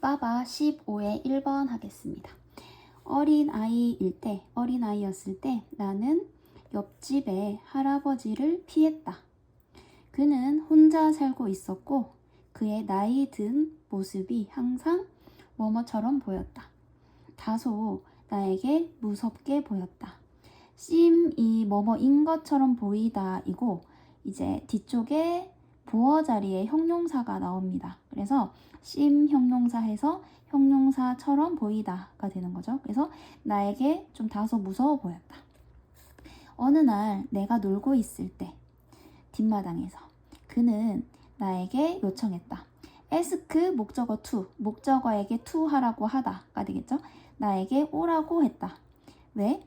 빠바 15의 1번 하겠습니다. 어린 아이일 때, 어린 아이였을 때 나는 옆집의 할아버지를 피했다. 그는 혼자 살고 있었고 그의 나이 든 모습이 항상 뭐뭐처럼 보였다. 다소 나에게 무섭게 보였다. 씀이 뭐뭐인 것처럼 보이다 이고 이제 뒤쪽에 보어 자리에 형용사가 나옵니다. 그래서 씀 형용사해서 형용사처럼 보이다가 되는 거죠. 그래서 나에게 좀 다소 무서워 보였다. 어느 날 내가 놀고 있을 때 뒷마당에서 그는 나에게 요청했다. 에스크 목적어 투 목적어에게 투 하라고 하다가 되겠죠. 나에게 오라고 했다. 왜?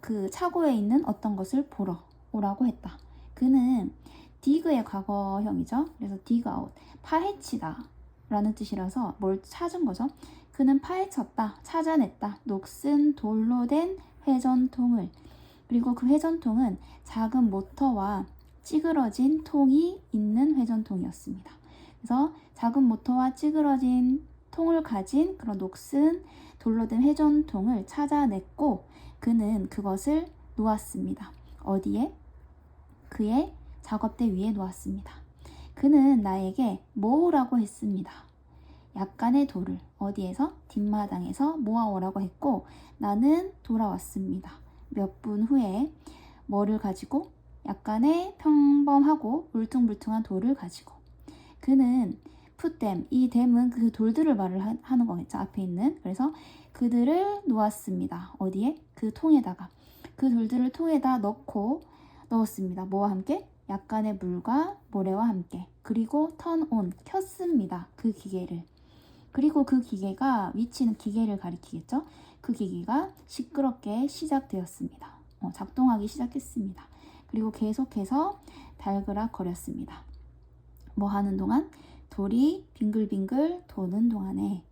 그 차고에 있는 어떤 것을 보러 오라고 했다. 그는 디그의 과거형이죠. 그래서 디그 아웃 파헤치다 라는 뜻이라서 뭘 찾은 거죠. 그는 파헤쳤다, 찾아냈다. 녹슨 돌로 된 회전통을 그리고 그 회전통은 작은 모터와 찌그러진 통이 있는 회전통이었습니다. 그래서 작은 모터와 찌그러진 통을 가진 그런 녹슨 돌로 된 회전통을 찾아냈고 그는 그것을 놓았습니다. 어디에? 그의 작업대 위에 놓았습니다. 그는 나에게 모으라고 했습니다. 약간의 돌을 어디에서? 뒷마당에서 모아오라고 했고 나는 돌아왔습니다. 몇 분 후에 뭐를 가지고? 약간의 평범하고 울퉁불퉁한 돌을 가지고 그는 풋댐, 이 댐은 그 돌들을 말을 하, 하는 거겠죠. 앞에 있는. 그래서 그들을 놓았습니다. 어디에? 그 통에다가. 그 돌들을 통에다 넣고 넣었습니다. 뭐와 함께? 약간의 물과 모래와 함께. 그리고 턴온, 켰습니다. 그 기계를. 그리고 그 기계가 위치는 기계를 가리키겠죠. 그 기계가 시끄럽게 시작되었습니다. 어, 작동하기 시작했습니다. 그리고 계속해서 달그락 거렸습니다. 뭐 하는 동안? 돌이 빙글빙글 도는 동안에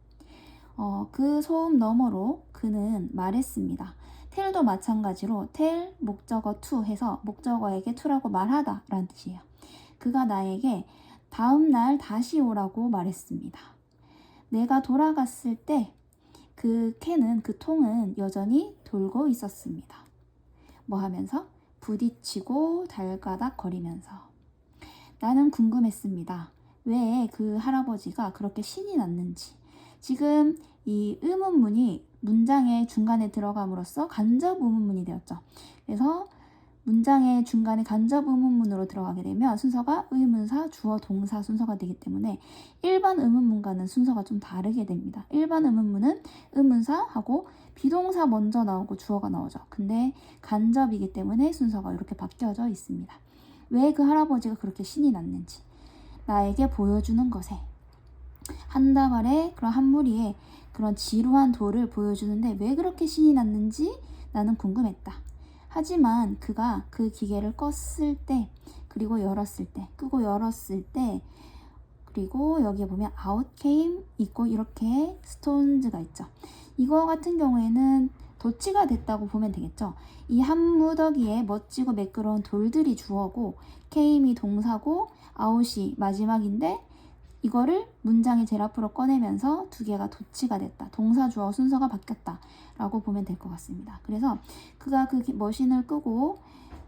어, 그 소음 너머로 그는 말했습니다. 텔도 마찬가지로 텔 목적어 to 해서 목적어에게 to라고 말하다 라는 뜻이에요. 그가 나에게 다음 날 다시 오라고 말했습니다. 내가 돌아갔을 때 그 캔은 그 통은 여전히 돌고 있었습니다. 뭐 하면서 부딪히고 달가닥 거리면서 나는 궁금했습니다. 왜 그 할아버지가 그렇게 신이 났는지. 지금 이 의문문이 문장의 중간에 들어감으로써 간접 의문문이 되었죠. 그래서 문장의 중간에 간접 의문문으로 들어가게 되면 순서가 의문사, 주어, 동사 순서가 되기 때문에 일반 의문문과는 순서가 좀 다르게 됩니다. 일반 의문문은 의문사하고 비동사 먼저 나오고 주어가 나오죠. 근데 간접이기 때문에 순서가 이렇게 바뀌어져 있습니다. 왜 그 할아버지가 그렇게 신이 났는지 나에게 보여주는 것에 한 다발의 그런 한 무리의 그런 지루한 돌을 보여주는데 왜 그렇게 신이 났는지 나는 궁금했다. 하지만 그가 그 기계를 껐을 때 그리고 열었을 때 끄고 열었을 때 그리고 여기에 보면 came 있고 이렇게 stones가 있죠. 이거 같은 경우에는 도치가 됐다고 보면 되겠죠. 이 한 무더기에 멋지고 매끄러운 돌들이 주어고 came이 동사고 out이 마지막인데 이거를 문장의 제일 앞으로 꺼내면서 두 개가 도치가 됐다. 동사 주어 순서가 바뀌었다. 라고 보면 될 것 같습니다. 그래서 그가 그 머신을 끄고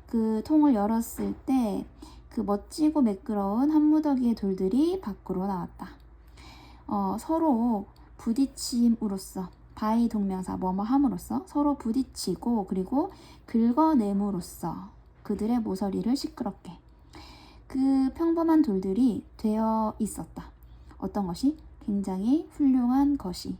그 통을 열었을 때 그 멋지고 매끄러운 한 무더기의 돌들이 밖으로 나왔다. 어, 서로 부딪힘으로써 바이 동명사 뭐뭐 함으로써 서로 부딪히고 그리고 긁어냄으로써 그들의 모서리를 시끄럽게 그 평범한 돌들이 되어 있었다. 어떤 것이? 굉장히 훌륭한 것이,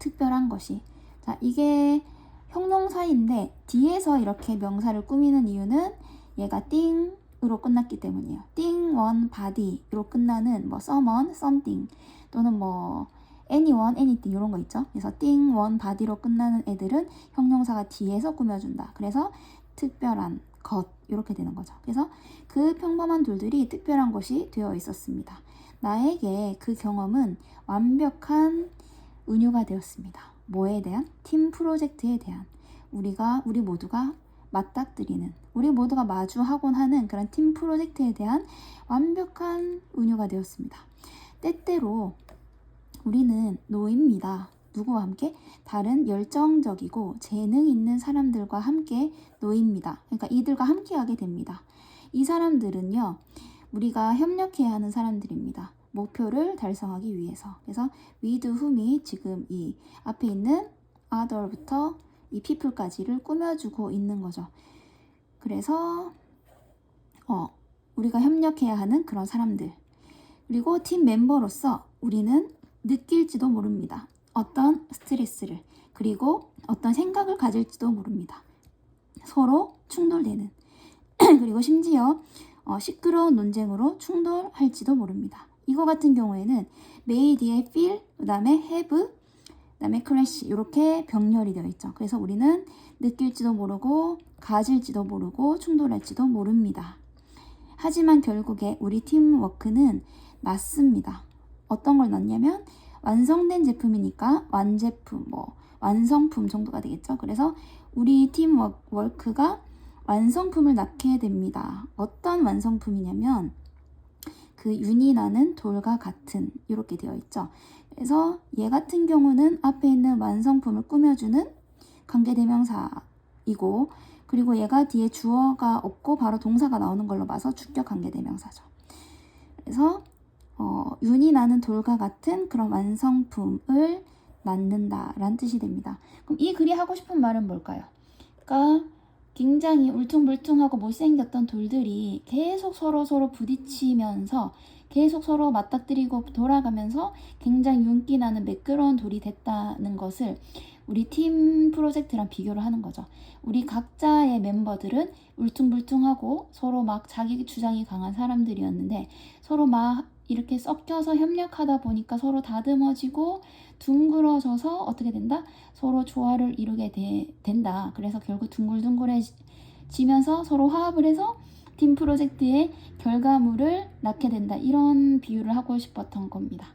특별한 것이. 자, 이게 형용사인데 뒤에서 이렇게 명사를 꾸미는 이유는 얘가 띵으로 끝났기 때문이에요. 띵, 원, 바디로 끝나는 뭐 someone, something 또는 뭐 anyone, anything 이런 거 있죠. 그래서 띵, 원, 바디로 끝나는 애들은 형용사가 뒤에서 꾸며준다. 그래서 특별한 것 이렇게 되는 거죠. 그래서 그 평범한 돌들이 특별한 것이 되어 있었습니다. 나에게 그 경험은 완벽한 은유가 되었습니다. 뭐에 대한? 팀 프로젝트에 대한 우리가 우리 모두가 맞닥뜨리는 우리 모두가 마주하곤 하는 그런 팀 프로젝트에 대한 완벽한 은유가 되었습니다. 때때로 우리는 노입니다. 누구와 함께? 다른 열정적이고 재능 있는 사람들과 함께 노입니다. 그러니까 이들과 함께 하게 됩니다. 이 사람들은요, 우리가 협력해야 하는 사람들입니다. 목표를 달성하기 위해서. 그래서 with whom이 지금 이 앞에 있는 other부터 이 people까지를 꾸며주고 있는 거죠. 그래서 어, 우리가 협력해야 하는 그런 사람들. 그리고 팀 멤버로서 우리는 느낄지도 모릅니다. 어떤 스트레스를 그리고 어떤 생각을 가질지도 모릅니다. 서로 충돌되는 그리고 심지어 어, 시끄러운 논쟁으로 충돌할지도 모릅니다. 이거 같은 경우에는 made의 feel, 그다음에 have, 그다음에 crash 이렇게 병렬이 되어 있죠. 그래서 우리는 느낄지도 모르고 가질지도 모르고 충돌할지도 모릅니다. 하지만 결국에 우리 팀워크는 맞습니다. 어떤 걸 넣냐면 완성된 제품이니까 완제품, 뭐 완성품 정도가 되겠죠. 그래서 우리 팀워크가 완성품을 낳게 됩니다. 어떤 완성품이냐면 그 윤이 나는 돌과 같은 이렇게 되어 있죠. 그래서 얘 같은 경우는 앞에 있는 완성품을 꾸며주는 관계대명사이고 그리고 얘가 뒤에 주어가 없고 바로 동사가 나오는 걸로 봐서 주격 관계대명사죠. 그래서 어, 윤이 나는 돌과 같은 그런 완성품을 낳는다라는 뜻이 됩니다. 그럼 이 글이 하고 싶은 말은 뭘까요? 그러니까 굉장히 울퉁불퉁하고 못생겼던 돌들이 계속 서로 서로 부딪히면서 계속 서로 맞닥뜨리고 돌아가면서 굉장히 윤기 나는 매끄러운 돌이 됐다는 것을 우리 팀 프로젝트랑 비교를 하는 거죠. 우리 각자의 멤버들은 울퉁불퉁하고 서로 막 자기 주장이 강한 사람들이었는데 서로 막 이렇게 섞여서 협력하다 보니까 서로 다듬어지고 둥그러져서 어떻게 된다? 서로 조화를 이루게 되- 된다. 그래서 결국 둥글둥글해지면서 서로 화합을 해서 팀 프로젝트의 결과물을 낳게 된다. 이런 비유를 하고 싶었던 겁니다.